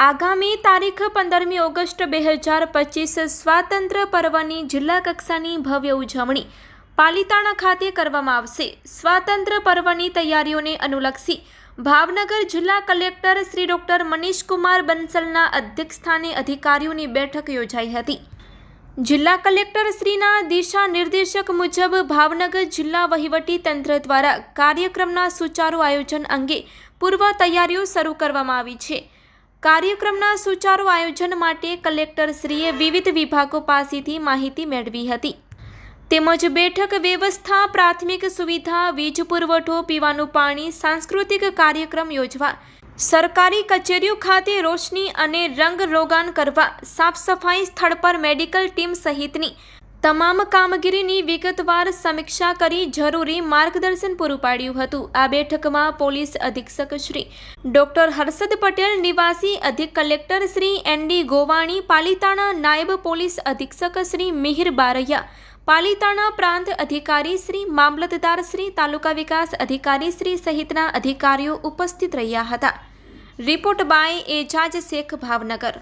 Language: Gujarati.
આગામી તારીખ પંદરમી ઓગસ્ટ બે હજાર પચીસ સ્વાતંત્ર્ય પર્વની જિલ્લા કક્ષાની ભવ્ય ઉજવણી પાલીતાણા ખાતે કરવામાં આવશે. સ્વાતંત્ર્ય પર્વની તૈયારીઓને અનુલક્ષી ભાવનગર જિલ્લા કલેક્ટર શ્રી ડોક્ટર મનીષકુમાર બંસલના અધ્યક્ષસ્થાને અધિકારીઓની બેઠક યોજાઈ હતી. જિલ્લા કલેક્ટર શ્રીના દિશા નિર્દેશક મુજબ ભાવનગર જિલ્લા વહીવટી તંત્ર દ્વારા કાર્યક્રમના સુચારુ આયોજન અંગે પૂર્વ તૈયારીઓ શરૂ કરવામાં આવી છે. કાર્યક્રમના સુચારુ આયોજન માટે કલેક્ટરશ્રીએ વિવિધ વિભાગો પાસેથી માહિતી મેળવી હતી. તેમજ બેઠક વ્યવસ્થા, પ્રાથમિક સુવિધા, વીજ પુરવઠો, પીવાનું પાણી, સાંસ્કૃતિક કાર્યક્રમ યોજવા, સરકારી કચેરીઓ ખાતે રોશની અને રંગ રોગાન કરવા, સાફ સફાઈ સ્થળ પર મેડિકલ ટીમ સહિતની તમામ કામગીરીની વિગતવાર સમીક્ષા કરી જરૂરી માર્ગદર્શન પૂરું પાડ્યું હતું. આ બેઠકમાં પોલીસ અધિક્ષક શ્રી ડોક્ટર હર્ષદ પટેલ, નિવાસી અધિક કલેક્ટર શ્રી એન ગોવાણી, પાલિતાણા નાયબ પોલીસ અધિક્ષક શ્રી મિહિર બારૈયા, પાલિતાણા પ્રાંત અધિકારી શ્રી મામલતદાર શ્રી તાલુકા વિકાસ અધિકારી શ્રી સહિતના અધિકારીઓ ઉપસ્થિત રહ્યા હતા. Report by Ejaz Shaikh Bhavnagar.